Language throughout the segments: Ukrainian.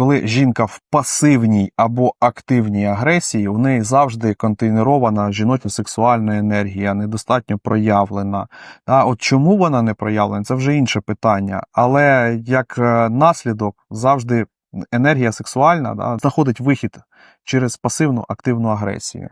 коли жінка в пасивній або активній агресії, у неї завжди контейнерована жіноча сексуальна енергія, недостатньо проявлена. А от чому вона не проявлена, це вже інше питання. Але як е, наслідок завжди енергія сексуальна да, знаходить вихід через пасивну активну агресію.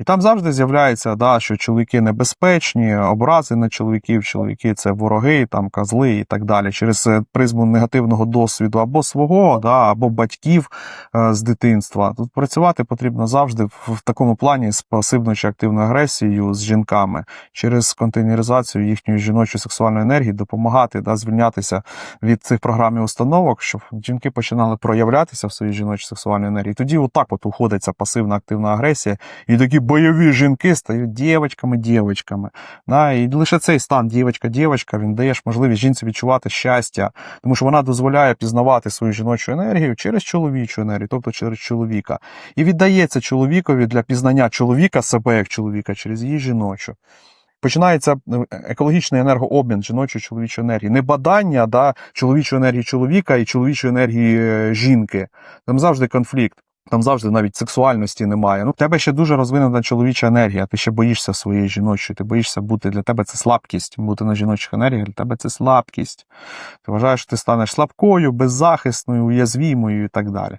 І там завжди з'являється, да, що чоловіки небезпечні, образи на чоловіків, чоловіки це вороги, там козли і так далі. Через е, призму негативного досвіду або свого, да, або батьків е, з дитинства. Тут працювати потрібно завжди в, такому плані з пасивною чи активною агресією з жінками, через контейнеризацію їхньої жіночої сексуальної енергії, допомагати да, звільнятися від цих програм і установок, щоб жінки починали проявлятися в своїй жіночій сексуальній енергії. Тоді отак от уходить ця пасивна активна агресія, і такі бойові жінки стають дівчатками, дівчатками. Да, і лише цей стан дівчатка-дівчатка, він дає ж можливість жінці відчувати щастя, тому що вона дозволяє пізнавати свою жіночу енергію через чоловічу енергію, тобто через чоловіка. І віддається чоловікові для пізнання чоловіка себе як чоловіка через її жіночу. Починається е, екологічний енергообмін жіночої чоловічої енергії. Не бадання да, чоловічої енергії чоловіка і чоловічої енергії е, жінки. Там завжди конфлікт. Там завжди навіть сексуальності немає. Ну, в тебе ще дуже розвинена чоловіча енергія. Ти ще боїшся своєї жіночої. Ти боїшся бути для тебе це слабкість. Бути на жіночих енергіях для тебе це слабкість. Ти вважаєш, що ти станеш слабкою, беззахисною, уязвімою і так далі.